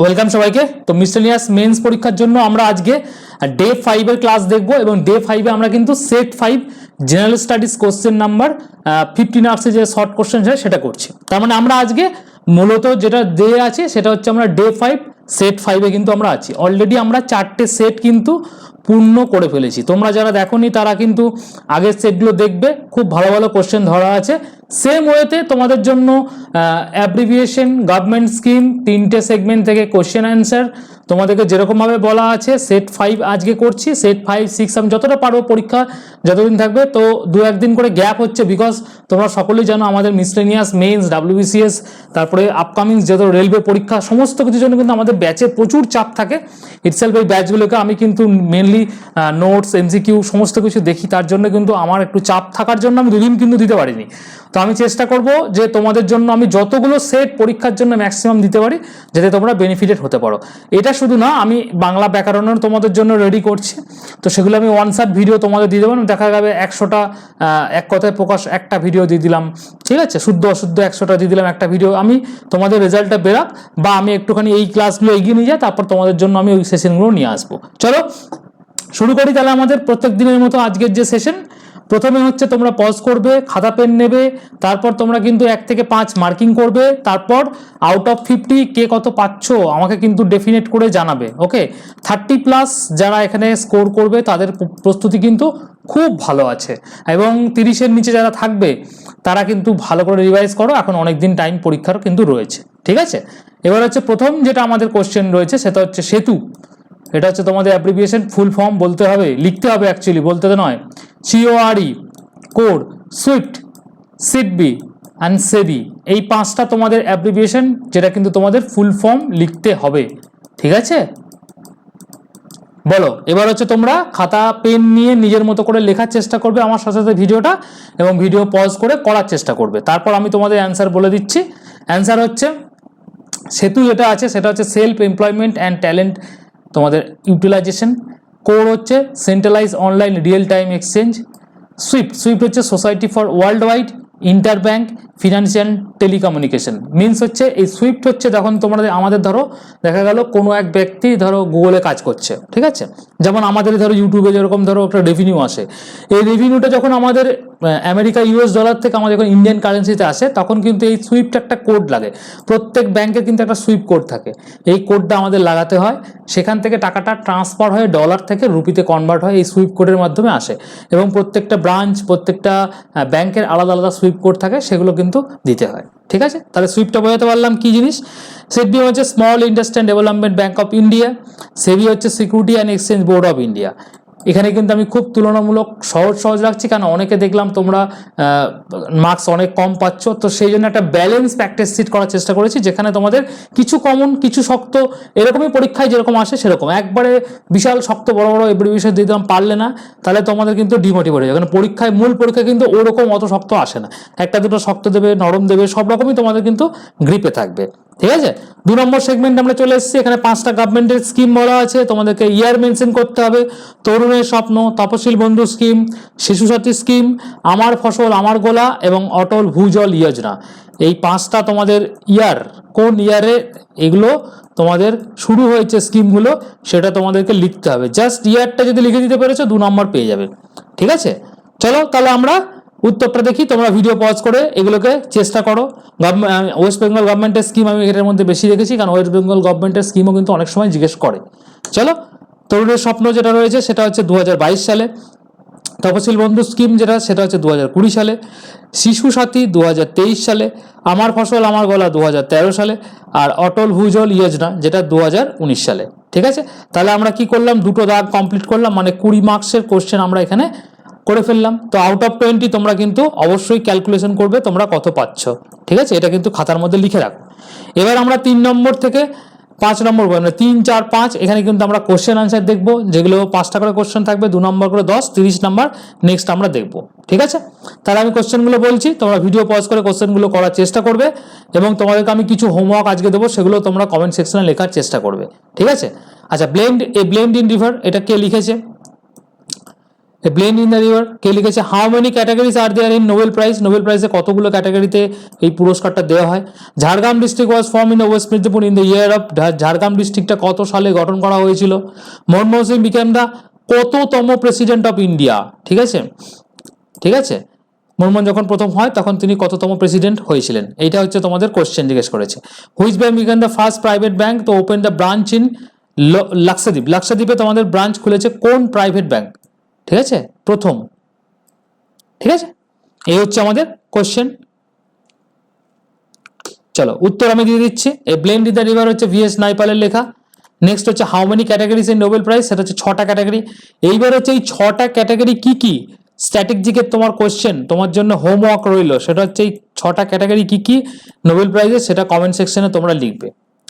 Welcome সবাইকে। তো miscellaneous men's পরীক্ষার জন্য আমরা আজকে ডে ফাইভের ক্লাস দেখব এবং ডে ফাইভে আমরা কিন্তু set five general studies question number fifteen আর্সে যে শর্ট কোশ্চেন সেটা সেটা করছি। তার মানে আমরা আজকে মূলত যেটা ডে আছে সেটা হচ্ছে আমরা ডে ফাইভ সেট ফাইভে কিন্তু আমরা আছি। অলরেডি আমরা চারটে সেট কিন্তু পূর্ণ করে ফেলেছি। তোমরা যারা দেখোনি, তারা কিন্তু আগের সেটগুলো দেখবে। খুব ভালো ভালো কোশ্চেন ধরা আছে। সেম ওয়েতে তোমাদের জন্য অ্যাব্রিভিয়েশন গভর্নমেন্ট স্কিম তিনটে সেগমেন্ট থেকে কোশ্চেন অ্যান্সার তোমাদেরকে যেরকমভাবে বলা আছে সেট ফাইভ আজকে করছি সেট ফাইভ সিক্স আমি যতটা পারব পরীক্ষা যতদিন থাকবে, তো দু একদিন করে গ্যাপ হচ্ছে বিকজ তোমরা সকলেই জানো আমাদের মিসলেনিয়াস মেইনস ডাব্লিউবিসিএস তারপরে আপকামিং যত রেলওয়ে পরীক্ষা, সমস্ত কিছুর জন্য কিন্তু আমাদের ব্যাচে প্রচুর চাপ থাকে। ইটসেলফ এই ব্যাচগুলোকে আমি কিন্তু মেনলি নোটস এমসিকিউ সমস্ত কিছু দেখি, তার জন্য কিন্তু আমার একটু চাপ থাকার জন্য আমি দুদিন কিন্তু দিতে পারিনি। তো আমি চেষ্টা করব যে তোমাদের জন্য আমি যতগুলো সেট পরীক্ষার জন্য ম্যাক্সিমাম দিতে পারি, যাতে তোমরা বেনিফিটেড হতে পারো। এটা শুধু না, আমি বাংলা ব্যাকরণের তোমাদের জন্য রেডি করছি। তো সেগুলো আমি ওয়ান শার্ট ভিডিও তোমাদের দিয়ে দেবো দেখা যাবে একশোটা এক কথায় প্রকাশ একটা ভিডিও দিয়ে দিলাম। ঠিক আছে? শুদ্ধ, অশুদ্ধ একশোটা দিয়ে দিলাম একটা ভিডিও আমি তোমাদের রেজাল্টটা বেরাক, বা আমি একটুখানি এই ক্লাসগুলো এগিয়ে নিয়ে যাই, তারপর তোমাদের জন্য আমি ওই সেশনগুলো নিয়ে আসব। চলো, শুরু করি তাহলে আমাদের প্রত্যেক দিনের মতো আজকের যে সেশন প্রথমে হচ্ছে তোমরা পজ করবে, খাতা পেন নেবে, তারপর তোমরা কিন্তু এক থেকে পাঁচ মার্কিং করবে, তারপর আউট অফ ফিফটি কে কত পাচ্ছ আমাকে কিন্তু ডেফিনেট করে জানাবে ওকে থার্টি প্লাস যারা এখানে স্কোর করবে, তাদের প্রস্তুতি কিন্তু খুব ভালো আছে। এবং তিরিশের নিচে যারা থাকবে, তারা কিন্তু ভালো করে রিভাইজ করো, এখন অনেক দিন টাইম পরীক্ষার কিন্তু রয়েছে, ঠিক আছে? এবার হচ্ছে প্রথম যেটা আমাদের কোশ্চেন রয়েছে, সেটা হচ্ছে সেতু। এটা হচ্ছে তোমাদের অ্যাপ্রিভিয়েশন ফুল ফর্ম বলতে হবে, লিখতে হবে অ্যাকচুয়ালি বলতে তো নয়। CORE code SWIFT SIDBI and SEBI এই পাঁচটা তোমাদের অ্যাপ্রিভিয়েশন যেটা কিন্তু তোমাদের ফুল ফর্ম লিখতে হবে। ঠিক আছে? বলো, এবার হচ্ছে তোমরা খাতা, পেন নিয়ে নিজের মতো করে লেখার চেষ্টা করবে আমার সাথে সাথে ভিডিওটা, এবং ভিডিও পজ করে করার চেষ্টা করবে। তারপর আমি তোমাদের অ্যান্সার বলে দিচ্ছি। অ্যান্সার হচ্ছে, সেতু যেটা আছে, সেটা হচ্ছে সেলফ এমপ্লয়মেন্ট অ্যান্ড ট্যালেন্ট তোমাদের ইউটিলাইজেশন কোর হচ্ছে centralize online real time exchange SWIFT SWIFT হচ্ছে society for world wide interbank financial telecommunication means হচ্ছে এই সুইফট হচ্ছে যখন তোমরা আমাদের ধরো দেখা গেল কোনো এক ব্যক্তি ধরো গুগলে কাজ করছে, ঠিক আছে? যেমন আমাদের ধরো ইউটিউবে যেরকম ধরো একটা রেভিনিউ আসে, এই রেভিনিউটা যখন আমাদের আমেরিকা ইউএস ডলার থেকে আমাদের যখন ইন্ডিয়ান কারেন্সিতে আসে, তখন কিন্তু এই সুইফট একটা কোড লাগে। প্রত্যেক ব্যাংকের কিন্তু একটা সুইফট কোড থাকে। এই কোডটা আমাদের লাগাতে হয়, সেখান থেকে টাকাটা ট্রান্সফার হয়ে ডলার থেকে রুপিতে কনভার্ট হয় এই সুইফট কোডের মাধ্যমে আসে। এবং প্রত্যেকটা ব্রাঞ্চ প্রত্যেকটা ব্যাংকের আলাদা আলাদা সুইফট কোড থাকে, সেগুলো কিন্তু দিতে হয়। ঠিক আছে? তাহলে সুইফটটা বোঝাতে পারলাম কি জিনিস? সেটবি হচ্ছে small industry development bank of India SEBI হচ্ছে security and exchange board of India এখানে কিন্তু আমি খুব তুলনামূলক সহজ সহজ রাখছি কারণ অনেকে দেখলাম তোমরা মার্কস অনেক কম পাচ্ছ, তো সেই জন্য একটা ব্যালেন্স প্র্যাকটিস সিট করার চেষ্টা করেছি, যেখানে তোমাদের কিছু কমন কিছু শক্ত, এরকমই পরীক্ষায় যেরকম আসে সেরকম। একবারে বিশাল শক্ত বড় বড় এবারে বিষয় দিয়ে দিলাম, পারলে না, তাহলে তোমাদের কিন্তু ডিমোটিভেট হয়ে যাবে। কারণ পরীক্ষায়, মূল পরীক্ষা কিন্তু ওরকম অত শক্ত আসে না। একটা দুটো শক্ত দেবে, নরম দেবে, সব রকমই তোমাদের কিন্তু গ্রিপে থাকবে। ঠিক আছে? দু নম্বর সেগমেন্ট আমরা চলে এসেছি। এখানে পাঁচটা গভর্নমেন্টের স্কিম বলা আছে। তোমাদেরকে ইয়ার মেনশন করতে হবে। তরুণের স্বপ্ন, তপশিল বন্ধু স্কিম শিশু সাথী স্কিম আমার ফসল, আমার গোলা এবং অটল ভূজল যোজনা এই পাঁচটা তোমাদের ইয়ার কোন ইয়ারে এগুলো তোমাদের শুরু হয়েছে স্কিমগুলো সেটা তোমাদেরকে লিখতে হবে। জাস্ট ইয়ারটা যদি লিখে দিতে পেরেছ, দু নম্বর পেয়ে যাবে। ঠিক আছে? চলো তাহলে আমরা উত্তরটা দেখি, তোমরা ভিডিও পজ করে এগুলোকে চেষ্টা করো। ওয়েস্ট বেঙ্গল গভর্নমেন্টের স্কিম আমি এটার মধ্যে বেশি রেখেছি, কারণ ওয়েস্ট বেঙ্গল গভর্নমেন্টের স্কিমও কিন্তু অনেক সময় জিজ্ঞেস করে। চলো, তরুণের স্বপ্ন যেটা রয়েছে সেটা হচ্ছে দু হাজার বাইশ সালে। তপশিল বন্ধু স্কিম যেটা, সেটা হচ্ছে দু হাজার কুড়ি সালে। শিশু সাথী দু হাজার তেইশ সালে। আমার ফসল, আমার গলা দু হাজার তেরো সালে। আর অটল ভূজল যোজনা যেটা দু হাজার উনিশ সালে। ঠিক আছে? তাহলে আমরা কি করলাম? দুটো দাগ কমপ্লিট করলাম মানে কুড়ি মার্কসের কোশ্চেন আমরা এখানে করে ফেললাম। তো আউট অফ টোয়েন্টি তোমরা কিন্তু অবশ্যই ক্যালকুলেশন করবে তোমরা কত পাচ্ছ। ঠিক আছে? এটা কিন্তু খাতার মধ্যে লিখে রাখো। এবার আমরা তিন নম্বর থেকে পাঁচ নম্বর মানে তিন, চার, পাঁচ, এখানে কিন্তু আমরা কোশ্চেন আনসার দেখব, যেগুলো পাঁচটা করে কোশ্চেন থাকবে, দু নম্বর করে দশ, তিরিশ নম্বর নেক্সট আমরা দেখব। ঠিক আছে? তাহলে আমি কোশ্চেনগুলো বলছি, তোমরা ভিডিও পজ করে কোশ্চেনগুলো করার চেষ্টা করবে, এবং তোমাদেরকে আমি কিছু হোমওয়ার্ক আজকে দেবো, সেগুলো তোমরা কমেন্ট সেকশনে লেখার চেষ্টা করবে। ঠিক আছে? আচ্ছা blend a blend in river এটা কে লিখেছে? A blend in the river কে লিখেছে how many categories are there in Nobel prize Nobel প্রাইজে কতগুলো ক্যাটাগরিতে এই পুরস্কারটা দেওয়া হয়? Jhargram district was form in West Medinipur in the year of Jhargram ডিস্ট্রিক্টটা কত সালে গঠন করা হয়েছিল? মনমোহন সিং বিকেম দা কততম প্রেসিডেন্ট অফ ইন্ডিয়া ঠিক আছে? ঠিক আছে? মনমোহন যখন প্রথম হয়, তখন তিনি কততম প্রেসিডেন্ট হয়েছিলেন? এইটা হচ্ছে তোমাদের কোশ্চেন জিজ্ঞেস করেছে। Which bank became the first private bank to open the branch in Lakshadweep লাক্সাদ্বীপে তোমাদের ব্রাঞ্চ খুলেছে কোন প্রাইভেট ব্যাংক ঠিক আছে? প্রথম। ঠিক আছে? এই হচ্ছে আমাদের কোশ্চেন চলো, উত্তর আমি দিয়ে দিচ্ছি। এ ব্লেন্ড দ্য রিভার হচ্ছে ভিএস নাইপালের লেখা। নেক্সট হচ্ছে how many categories in Nobel prize সেটা হচ্ছে ছটা ক্যাটাগরি এইবার হচ্ছে এই ছটা ক্যাটাগরি কি কি? স্ট্র্যাটেজিকের তোমার কোশ্চেন তোমার জন্য হোমওয়ার্ক রইল। সেটা হচ্ছে এই ছটা ক্যাটাগরি কি কি? নোবেল প্রাইজে সেটা কমেন্ট সেকশনে তোমরা লিখবে।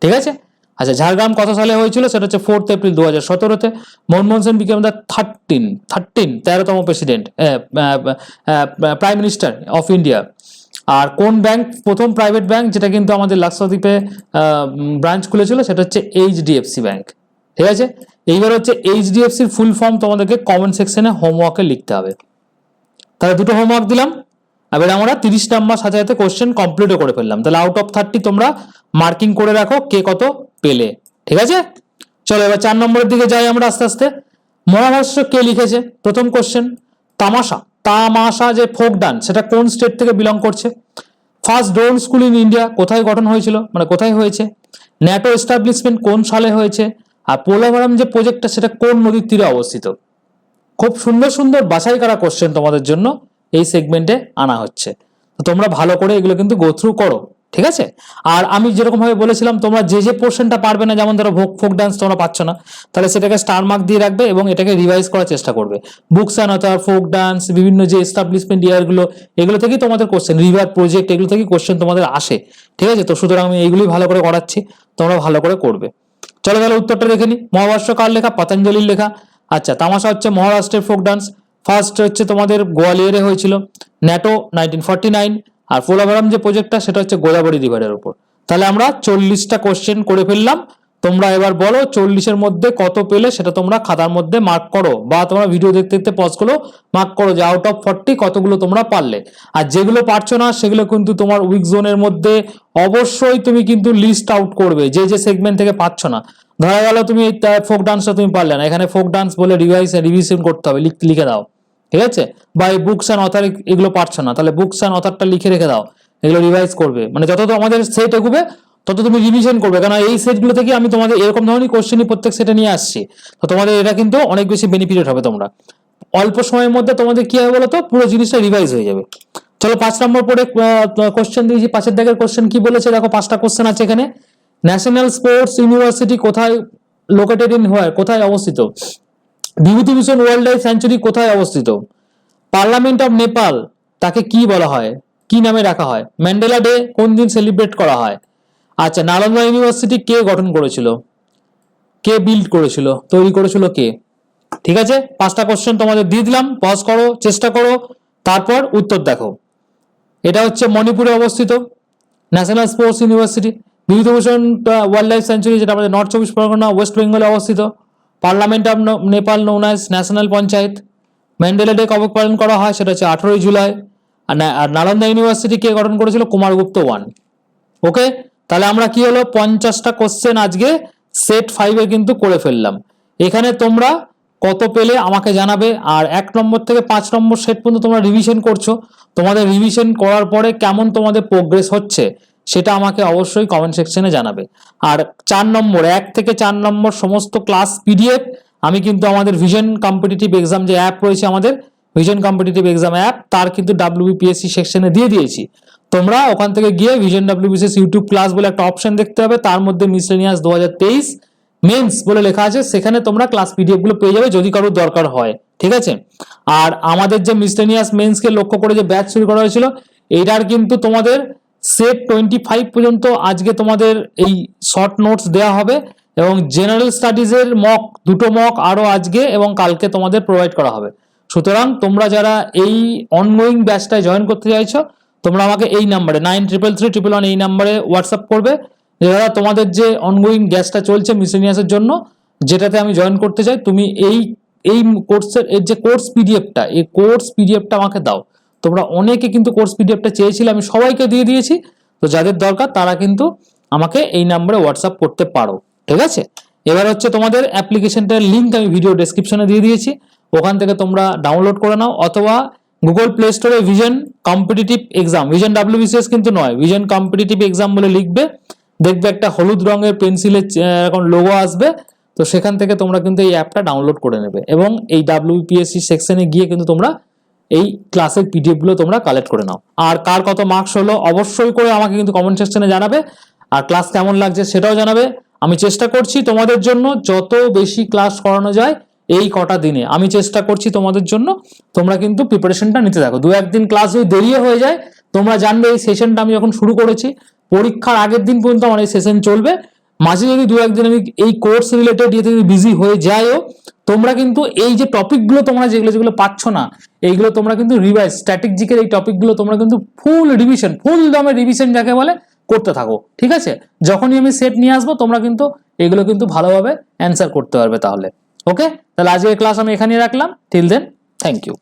ঠিক আছে? আচ্ছা ঝাড়গ্রাম কত সালে হয়েছিল? সেটা হচ্ছে ফোর্থ এপ্রিল দু হাজার সতেরোতে। Manmohan Sen became the thirteen thirteen তেরোতম president prime minister of India আর কোন ব্যাংক প্রথম প্রাইভেট ব্যাংক যেটা কিন্তু আমাদের লাক্ষাদ্বীপে ব্রাঞ্চ খুলেছিল, সেটা হচ্ছে এইচডিএফসি ব্যাংক ঠিক আছে? এইবার হচ্ছে এইচডিএফসির ফুল ফর্ম তোমাদেরকে কমেন্ট সেকশনে হোমওয়ার্কে লিখতে হবে। তাহলে দুটো হোমওয়ার্ক দিলাম। এবার আমরা তিরিশ নাম্বার সাজাতে কোশ্চেন কমপ্লিটও করে ফেললাম। তাহলে আউট অফ থার্টি তোমরা মার্কিং করে রাখো কে কত পেলে, ঠিক আছে? চলো এবার চার নম্বরের দিকে যাই আমরা আস্তে আস্তে। মহাভাষ্য কে লিখেছে? প্রথম কোশ্চেন তামাশা। তামাশা যে ফোক ডান্স, সেটা কোন স্টেট থেকে বিলং করছে? First drone school in India কোথায় গঠন হয়েছিল? মানে কোথায় হয়েছে? ন্যাটো এস্টাবলিশমেন্ট কোন সালে হয়েছে? আর পোলাভারাম যে প্রজেক্টটা সেটা কোন নদীর তীরে অবস্থিত? খুব সুন্দর সুন্দর বাছাই করা কোশ্চেন তোমাদের জন্য এই সেগমেন্টে আনা হচ্ছে। তোমরা ভালো করে এগুলো কিন্তু গো থ্রু করো। ঠিক আছে? আর আমি যেরকম ভাবে বলেছিলাম, তোমরা যে যে পোর্শনটা পারবে না, যেমন ধরো ভোক ফোক ডান্স তোমরা পাচ্ছ না, তাহলে সেটাকে স্টার মার্ক দিয়ে রাখবে এবং এটাকে রিভাইজ করার চেষ্টা করবে। বুকস অ্যান্ড ফোক ডান্স বিভিন্ন যে এস্টাবলিশমেন্ট ইয়ারগুলো এগুলো থেকেই তোমাদের কোশ্চেন রিভার প্রজেক্ট এগুলো থেকেই কোশ্চেন তোমাদের আসে। ঠিক আছে? তো সুতরাং আমি এইগুলোই ভালো করে করাচ্ছি, তোমরা ভালো করে করবে। চলো তাহলে উত্তরটা দেখে নি। মহাভাষ্য কার লেখা? পতঞ্জলির লেখা। আচ্ছা তামাশা হচ্ছে মহারাষ্ট্রের ফোক ডান্স ফার্স্ট হচ্ছে তোমাদের গোয়ালিয়রে হয়েছিল। ন্যাটো নাইনটিন ফর্টি নাইন আর পোলাভারাম যে প্রজেক্টটা সেটা হচ্ছে গোদাবরী রিভারের উপর। তাহলে আমরা চল্লিশটা কোশ্চেন করে ফেললাম। তোমরা এবার বলো চল্লিশের মধ্যে কত পেলে, সেটা তোমরা খাতার মধ্যে মার্ক করো বা তোমরা ভিডিও দেখতে দেখতে পজ করো মার্ক করো যে আউট অফ ফর্টি কতগুলো তোমরা পারলে। আর যেগুলো পারছ না, সেগুলো কিন্তু তোমার উইক জোনের মধ্যে অবশ্যই তুমি কিন্তু লিস্ট আউট করবে, যে যে সেগমেন্ট থেকে পাচ্ছ না। ধরা গেল তুমি ফোক ডান্সটা তুমি পারলে না। এখানে ফোক ডান্স বলে রিভাইজ রিভিশন করতে হবে। লিখে দাও। ঠিক আছে? বা এই বুকস অ্যান্ড অথার এগুলো পারছ না, তাহলে বুকস অ্যান্ড অথারটা লিখে রেখে দাও, এগুলো রিভাইজ করবে। মানে যত আমাদের সেট এগুবে, তত তুমি রিভিশন করবে। কারণ এই সেটগুলো থেকে আমি তোমাদের এরকম ধরনের কোশ্চেনই প্রত্যেক সেটে নিয়ে আসছি। তো তোমাদের এটা কিন্তু অনেক বেশি বেনিফিটেড হবে তোমরা। অল্প সময়ের মধ্যে তোমাদের কি হবে বলো তো পুরো জিনিসটা রিভাইজ হয়ে যাবে। চলো পাঁচ নম্বর পরে কোশ্চেন দিয়েছি। পাঁচের দাগের কোশ্চেন কি বলেছে? দেখো পাঁচটা কোশ্চেন আছে এখানে। ন্যাশনাল স্পোর্টস ইউনিভার্সিটি কোথায় লোকেটেড ইন হয় কোথায় অবস্থিত? বিভূতিভূষণ ওয়াইল্ড লাইফ স্যাঞ্চুরি কোথায় অবস্থিত? পার্লামেন্ট অফ নেপাল, তাকে কি বলা হয়? কি নামে রাখা হয়? ম্যান্ডেলা ডে কোন দিন সেলিব্রেট করা হয়? আচ্ছা নালন্দা ইউনিভার্সিটি কে গঠন করেছিল? কে বিল্ড করেছিল? তৈরি করেছিল কে? ঠিক আছে, পাঁচটা কোশ্চেন তোমাদের দিয়ে দিলাম পজ করো, চেষ্টা করো, তারপর উত্তর দেখো। এটা হচ্ছে মণিপুরে অবস্থিত national sports university Bibhutibhushan wild life sanctuary যেটা আমাদের নর্থ চব্বিশ পরগনা ওয়েস্ট বেঙ্গলে অবস্থিত। Parliament of Nepal known national panchayat Mandela day কবে পালন করা হয় সেটা হচ্ছে আঠেরোই জুলাই। আর নালন্দা ইউনিভার্সিটি কে গঠন করেছিল কুমারগুপ্ত ওয়ান ওকে তাহলে আমরা কি হলো? পঞ্চাশটা কোশ্চেন আজকে সেট ফাইভে কিন্তু করে ফেললাম। এখানে তোমরা কত পেলে আমাকে জানাবে। আর এক নম্বর থেকে পাঁচ নম্বর সেট পর্যন্ত তোমরা রিভিশন করছ। তোমাদের রিভিশন করার পরে কেমন তোমাদের প্রোগ্রেস হচ্ছে? সেটা আমাকে অবশ্যই কমেন্ট সেকশনে জানাবে। আর চার নম্বর, এক থেকে চার নম্বর সমস্ত ক্লাস পিডিএফ আমি কিন্তু আমাদের ভিশন কম্পিটিটিভ এক্সাম যে অ্যাপ রয়েছে আমাদের ভিশন কম্পিটিটিভ এক্সাম অ্যাপ তার কিন্তু ডাব্লিউবিপিএসসি সেকশনে দিয়ে দিয়েছি। তোমরা ওখান থেকে গিয়ে ভিশন ডাব্লিউবিসিএস ইউটিউব ক্লাস বলে একটা অপশন দেখতে হবে তার মধ্যে মিসলেনিয়াস দু হাজার তেইশ মেন্স বলে লেখা আছে, সেখানে তোমরা ক্লাস পিডিএফগুলো পেয়ে যাবে যদি কারোর দরকার হয়, ঠিক আছে? আর আমাদের যে মিসলেনিয়াস মেন্সকে লক্ষ্য করে যে ব্যাচ শুরু করা হয়েছিল, এটার কিন্তু তোমাদের সেট টোয়েন্টি ফাইভ পর্যন্ত আজকে তোমাদের এই শর্ট নোটস দেওয়া হবে এবং জেনারেল স্টাডিজের মক দুটো মক আরও আজকে এবং কালকে তোমাদের প্রোভাইড করা হবে। সুতরাং তোমরা যারা এই অনগোয়িং ব্যাচটায় জয়েন করতে চাইছো, তোমরা আমাকে এই নাম্বারে nine triple three triple one এই নাম্বারে হোয়াটসঅ্যাপ করবে। যারা তোমাদের যে অনগোয়িং গ্যাসটা চলছে মিসেনিয়াসের জন্য, যেটাতে আমি জয়েন করতে চাই, তুমি এই এই কোর্সের এর যে কোর্স পিডিএফটা এই কোর্স পিডিএফটা আমাকে দাও। তোমরা অনেকে কিন্তু কোর্স পিডিএফটা চেয়েছিলে, আমি সবাইকে দিয়ে দিয়েছি। তো যাদের দরকার, তারা কিন্তু আমাকে এই নাম্বারে হোয়াটসঅ্যাপ করতে পারো। ঠিক আছে? এবার হচ্ছে তোমাদের অ্যাপ্লিকেশনটার লিঙ্ক আমি ভিডিও ডেসক্রিপশনে দিয়ে দিয়েছি। ওখান থেকে তোমরা ডাউনলোড করে নাও, অথবা গুগল প্লে স্টোরে vision competitive exam vision WBCS কিন্তু নয় ভিজন কম্পিটিটিভ এক্সাম বলে লিখবে। দেখবে একটা হলুদ রঙের পেন্সিলের এখন লোগো আসবে। তো সেখান থেকে তোমরা কিন্তু এই অ্যাপটা ডাউনলোড করে নেবে। এবং এই ডাব্লিউপিএসসি সেকশনে গিয়ে কিন্তু তোমরা এই ক্লাসের পিডিএফগুলো তোমরা কালেক্ট করে নাও। আর কার কত মার্কস হলো অবশ্যই করে আমাকে কিন্তু কমেন্ট সেকশনে জানাবে। আর ক্লাস কেমন লাগছে সেটাও জানাবে। আমি চেষ্টা করছি তোমাদের জন্য যত বেশি ক্লাস করানো যায় এই কটা দিনে। আমি চেষ্টা করছি তোমাদের জন্য। তোমরা কিন্তু প্রিপারেশনটা নিতে থাকো। দু একদিন ক্লাস যদি দেরিয়ে হয়ে যায়, তোমরা জানবে এই সেশনটা আমি যখন শুরু করেছি। পরীক্ষার আগের দিন পর্যন্ত আমার এই সেশন চলবে। মাঝে যদি দু একদিন আমি এই কোর্স রিলেটেড ইয়েতে যদি বিজি হয়ে যাইও তোমরা কিন্তু এই যে টপিকগুলো তোমরা যেগুলো যেগুলো পাচ্ছ না, এইগুলো তোমরা কিন্তু রিভাইজ স্ট্যাটিক জিকের এই টপিকগুলো তোমরা কিন্তু ফুল রিভিশন ফুল দমে রিভিশন যাকে বলে করতে থাকো, ঠিক আছে? যখনই আমি সেট নিয়ে আসব, তোমরা কিন্তু এগুলো কিন্তু ভালোভাবে অ্যান্সার করতে পারবে তাহলে ওকে তাহলে আজকের ক্লাস আমি এখানেই রাখলাম টিল দেন থ্যাংক ইউ